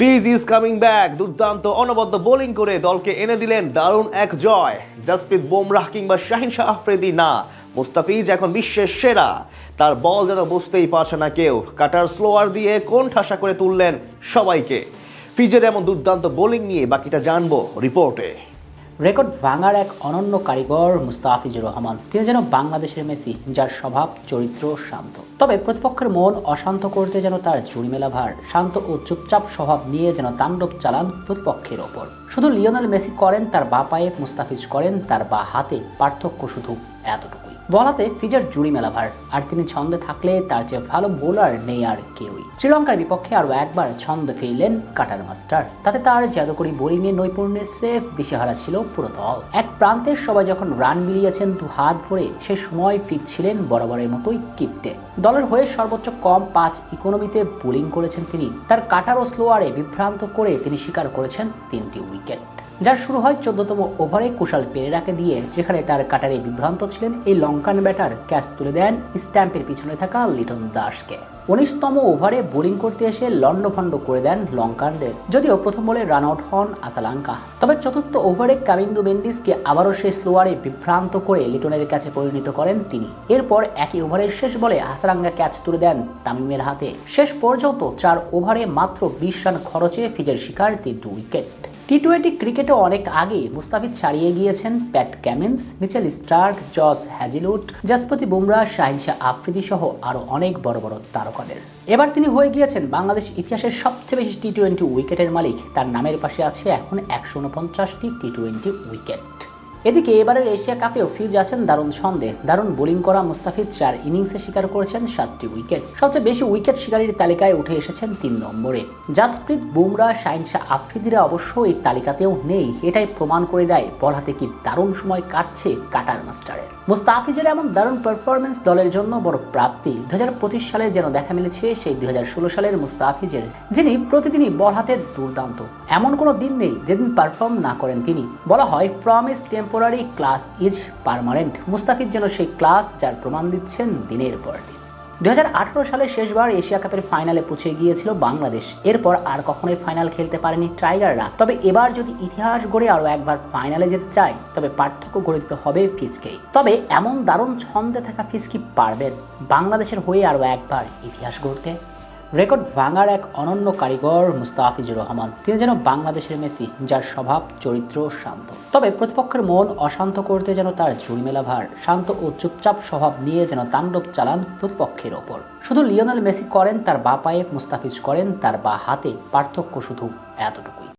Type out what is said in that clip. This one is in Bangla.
ফিজ ইজ কামিং ব্যাক দুর্দান্ত, অনবদ্য বোলিং করে দলকে এনে দিলেন দারুণ এক জয়। জাসপ্রীত বোমরাহ কিংবা শাহিন শাহ আফ্রেদি না। মুস্তাফিজ এখন বিশ্বের সেরা। তার বল যেন বুঝতেই পারছে না কেউ। কাটার স্লোয়ার দিয়ে কোন ঠাসা করে তুললেন সবাইকে। ফিজের এমন দুর্দান্ত বোলিং নিয়ে বাকিটা জানব রিপোর্টে রেকর্ড ভাঙার এক অনন্য কারিগর মুস্তাফিজুর রহমান। তিনি যেন বাংলাদেশের মেসি, যার স্বভাব, চরিত্র শান্ত। তবে প্রতিপক্ষের মন অশান্ত করতে যেন তার জুড়িমেলা ভার, শান্ত ও চুপচাপ স্বভাব নিয়ে যেন তাণ্ডব চালান প্রতিপক্ষের ওপর। শুধু লিওনেল মেসি করেন তার বা পায়ে, মুস্তাফিজ করেন তার বা হাতে, পার্থক্য শুধু এতটুকুই। বলাতে ফিজার জুড়ি মেলা ভার, আর তিনি ছন্দে থাকলে তার চেয়ে ভালো বোলার নেই আর কেউই। শ্রীলঙ্কার বিপক্ষে আরও একবার ছন্দে ফিরলেন কাটার মাস্টার। তাতে তার জাদুকরি বোলিংয়ে নৈপুণ্যের স্রেফ দিশেহারা ছিল পুরো দল। এক প্রান্তে সবাই যখন রান মিলিয়েছেন দু হাত ভরে, সে সময় ফিরছিলেন বরাবরের মতোই কিপটে। দলের হয়ে সর্বোচ্চ কম পাঁচ ইকোনমিতে বোলিং করেছেন তিনি। তার কাটার ও স্লোয়ারে বিভ্রান্ত করে তিনি স্বীকার করেছেন তিনটি উইকেট। যার শুরু হয় চোদ্দতম ওভারে কুশাল পেরেরাকে দিয়ে, যেখানে তার কাটারে বিভ্রান্ত ছিলেন এই লঙ্কান ব্যাটার ক্যাচ তুলে দেন স্ট্যাম্পের পিছনে থাকা লিটন দাসকে। উনিশতম ওভারে বোলিং করতে এসে লন্ডভন্ড করে দেন লঙ্কানদের, যদিও প্রথম বলে রান আউট হন আসালাঙ্কা। তবে চতুর্থ ওভারে কামিন্দু মেন্ডিসকে আবারও সেই স্লোয়ারে বিভ্রান্ত করে লিটনের কাছে পরিণত করেন তিনি। এরপর একই ওভারের শেষ বলে হাসারাঙ্গা ক্যাচ তুলে দেন তামিমের হাতে। শেষ পর্যন্ত চার ওভারে মাত্র বিশ রান খরচে ফিজের শিকার তিনটি উইকেট। টি টোয়েন্টি ক্রিকেটে অনেক আগে মুস্তাফিজ ছাড়িয়ে গিয়েছেন Pat Cummins Mitchell Starc Josh Hazlewood Jasprit Bumrah Shaheen Shah Afridi সহ আরও অনেক বড় বড় তারকাদের। এবার তিনি হয়ে গিয়েছেন বাংলাদেশ ইতিহাসের সবচেয়ে বেশি টি টোয়েন্টি উইকেটের মালিক। তার নামের পাশে আছে এখন একশো উনপঞ্চাশটি টি টোয়েন্টি উইকেট। এদিকে এবারের এশিয়া কাপেও ফিউজ আছেন দারুণ ছন্দে। দারুণ বোলিং করা মুস্তাফিজ চার ইনিংসে শিকার করেছেন সাতটি উইকেট। সবচেয়ে বেশি উইকেট শিকারীর তালিকায় উঠে এসেছেন তিন নম্বরে। জাসপ্রীত, বুমরা, শাহিন শাহ আফ্রিদিরা অবশ্য এই তালিকাতেও নেই। এটাই প্রমাণ করে দেয় বল হাতে কি দারুণ সময় কাটছে কাটার মাস্টারের। মুস্তাফিজের এমন দারুণ পারফরমেন্স দলের জন্য বড় প্রাপ্তি। দু হাজার পঁচিশ সালে যেন দেখা মিলেছে সেই দুই হাজার ষোলো সালের মুস্তাফিজের, যিনি প্রতিদিনই বল হাতে দুর্দান্ত। এমন কোনো দিন নেই যেদিন পারফর্ম না করেন তিনি। বলা হয় promise temporary class is permanent Mustafiz যেন সেই ক্লাস যার প্রমাণ দিচ্ছেন দিনের পর দিন। দু সালে শেষবার এশিয়া কাপের ফাইনালে পৌঁছে গিয়েছিল বাংলাদেশ। এরপর আর কখনোই ফাইনাল খেলতে পারেনি টাইগাররা। তবে এবার যদি ইতিহাস গড়ে আরও একবার ফাইনালে যেতে চায়, তবে পার্থক্য গড়ে দিতে হবে ফিজকেই। তবে এমন দারুণ ছন্দে থাকা ফিজ কি পারবেন? বাংলাদেশের হয়ে আরও একবার ইতিহাস গড়তে রেকর্ড ভাঙার এক অনন্য কারিগর মুস্তাফিজুর রহমান। তিনি যেন বাংলাদেশের মেসি, যার স্বভাব, চরিত্র শান্ত। তবে প্রতিপক্ষের মন অশান্ত করতে যেন তার ঝুলমেলা ভার, শান্ত ও চুপচাপ স্বভাব নিয়ে যেন তাণ্ডব চালান প্রতিপক্ষের ওপর। শুধু লিওনেল মেসি করেন তার বা পায়ে, মুস্তাফিজ করেন তার বা হাতে, পার্থক্য শুধু এতটুকুই।